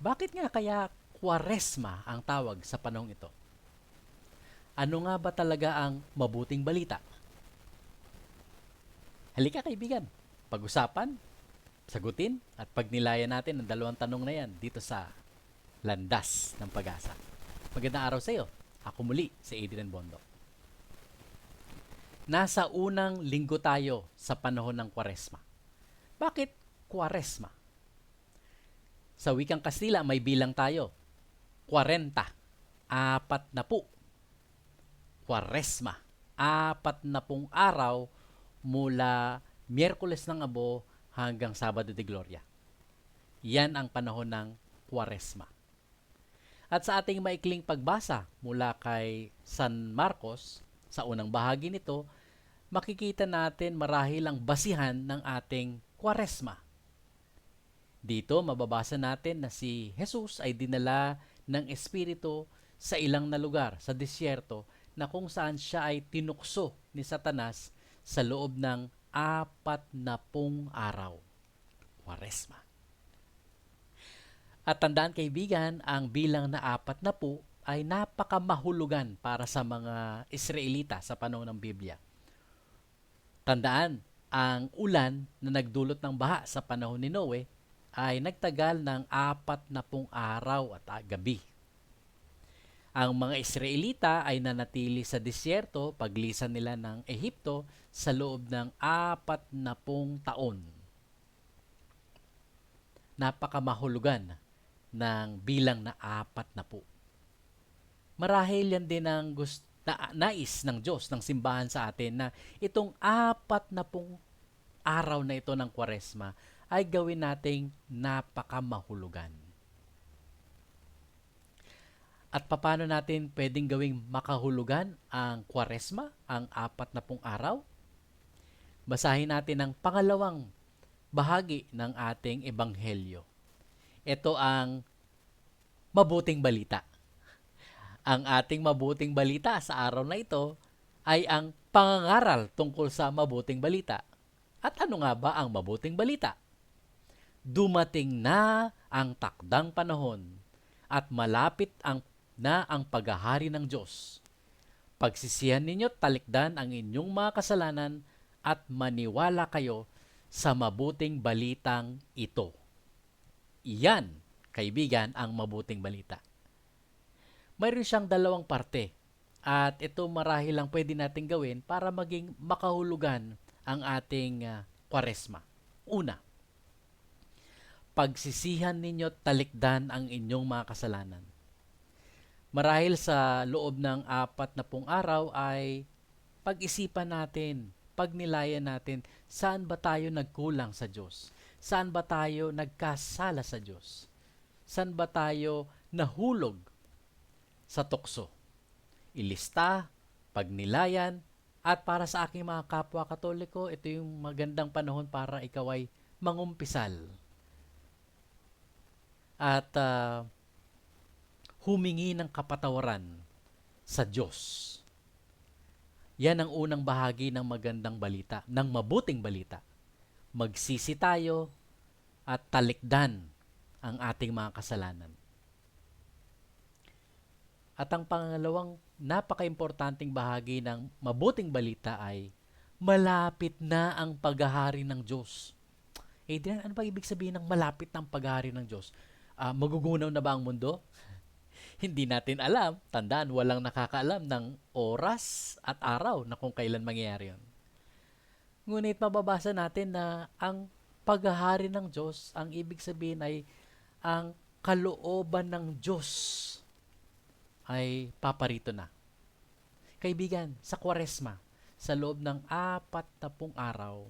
Bakit nga kaya kwaresma ang tawag sa panahong ito? Ano nga ba talaga ang mabuting balita? Halika kaibigan, pag-usapan, sagutin at pagnilayan natin ang dalawang tanong na yan dito sa Landas ng Pag-asa. Magandang araw sa iyo. Ako muli si Adrian Bondo. Nasa unang linggo tayo sa panahon ng Kwaresma. Bakit Kwaresma? Sa wikang Kastila may bilang tayo. 40. Apat na po. Kwaresma. Apat na pong araw mula Miyerkules ng Abo hanggang Sabado de Gloria. Yan ang panahon ng Kwaresma. At sa ating maikling pagbasa mula kay San Marcos, sa unang bahagi nito, makikita natin marahil ang basihan ng ating Kwaresma. Dito mababasa natin na si Jesus ay dinala ng Espiritu sa ilang na lugar, sa disyerto, na kung saan siya ay tinukso ni Satanas sa loob ng apat na pung araw. Kwaresma. At tandaan kaibigan, ang bilang na apat na po ay napakamahulugan para sa mga Israelita sa panahon ng Biblia. Tandaan, ang ulan na nagdulot ng baha sa panahon ni Noe ay nagtagal ng apat na pung araw at gabi. Ang mga Israelita ay nanatili sa disyerto paglisan nila ng Ehipto sa loob ng apat na pung taon. Napakamahulugan ng bilang na apat na po. Marahil yan din ang gusto, na, nais ng Diyos, ng simbahan sa atin na itong apat na pong araw na ito ng kwaresma ay gawin nating napakamahulugan. At paano natin pwedeng gawing makahulugan ang kwaresma, ang apat na pong araw? Basahin natin ang pangalawang bahagi ng ating ebanghelyo. Ito ang mabuting balita. Ang ating mabuting balita sa araw na ito ay ang pangangaral tungkol sa mabuting balita. At ano nga ba ang mabuting balita? Dumating na ang takdang panahon at malapit ang na ang paghahari ng Diyos. Pagsisihan ninyo talikdan ang inyong mga kasalanan at maniwala kayo sa mabuting balitang ito. Iyan, kaibigan, ang mabuting balita. Mayroon siyang dalawang parte at ito marahil lang pwede natin gawin para maging makahulugan ang ating uh, kwaresma. Una, pagsisihan ninyo talikdan ang inyong mga kasalanan marahil sa loob ng apat na pong araw ay pag-isipan natin, pagnilayan natin, saan ba tayo nagkulang sa Diyos? Saan ba tayo nagkasala sa Diyos? Saan ba tayo nahulog sa tukso? Ilista, pagnilayan, at para sa aking mga kapwa katoliko, ito yung magandang panahon para ikaw ay mangumpisal. At uh, humingi ng kapatawaran sa Diyos. Yan ang unang bahagi ng magandang balita, ng mabuting balita. Magsisi tayo at talikdan ang ating mga kasalanan. At ang pangalawang napaka-importanting bahagi ng mabuting balita ay malapit na ang paghahari ng Diyos. Adrian, ano ba ibig sabihin ng malapit ang paghahari ng Diyos? Uh, magugunaw na ba ang mundo? Hindi natin alam, tandaan, walang nakakaalam ng oras at araw na kung kailan mangyayari yun. Ngunit mababasa natin na ang paghahari ng Diyos, ang ibig sabihin ay ang kalooban ng Diyos ay paparito na. Kaibigan, sa kwaresma, sa loob ng apat na pong araw,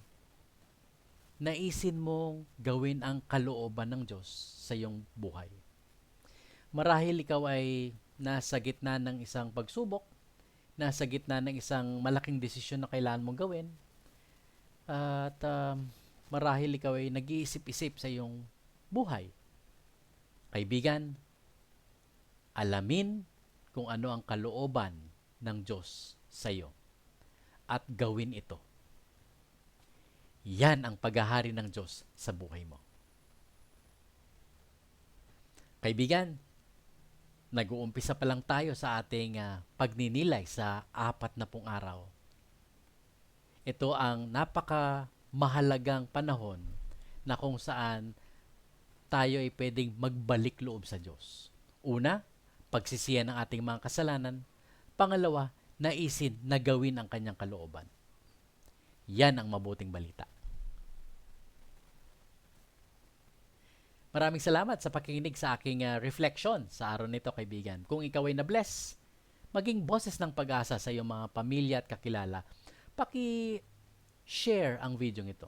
naisin mong gawin ang kalooban ng Diyos sa iyong buhay. Marahil ikaw ay nasa gitna ng isang pagsubok, nasa gitna ng isang malaking desisyon na kailangan mong gawin, at um, marahil ikaw ay nag-iisip-isip sa iyong buhay. Kaibigan, alamin kung ano ang kalooban ng Diyos sa iyo at gawin ito. Yan ang paghahari ng Diyos sa buhay mo. Kaibigan, nag-uumpisa pa lang tayo sa ating ah, pagninilay sa apat na pong araw. Ito ang napaka mahalagang panahon na kung saan tayo ay pwedeng magbalik loob sa Diyos. Una, pagsisiyan ng ating mga kasalanan. Pangalawa, naisin na gawin ang kanyang kalooban. Yan ang mabuting balita. Maraming salamat sa pakikinig sa aking ah, reflection sa araw nito, kaibigan. Kung ikaw ay na-bless, maging boses ng pag-asa sa iyong mga pamilya at kakilala, paki-share ang video ito.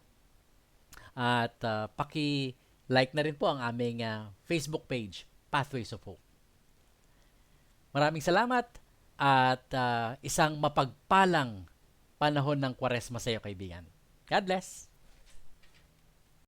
At ah, paki-like na rin po ang aming ah, Facebook page, Pathways of Hope. Maraming salamat at ah, isang mapagpalang panahon ng kwaresma sa iyo, kaibigan. God bless!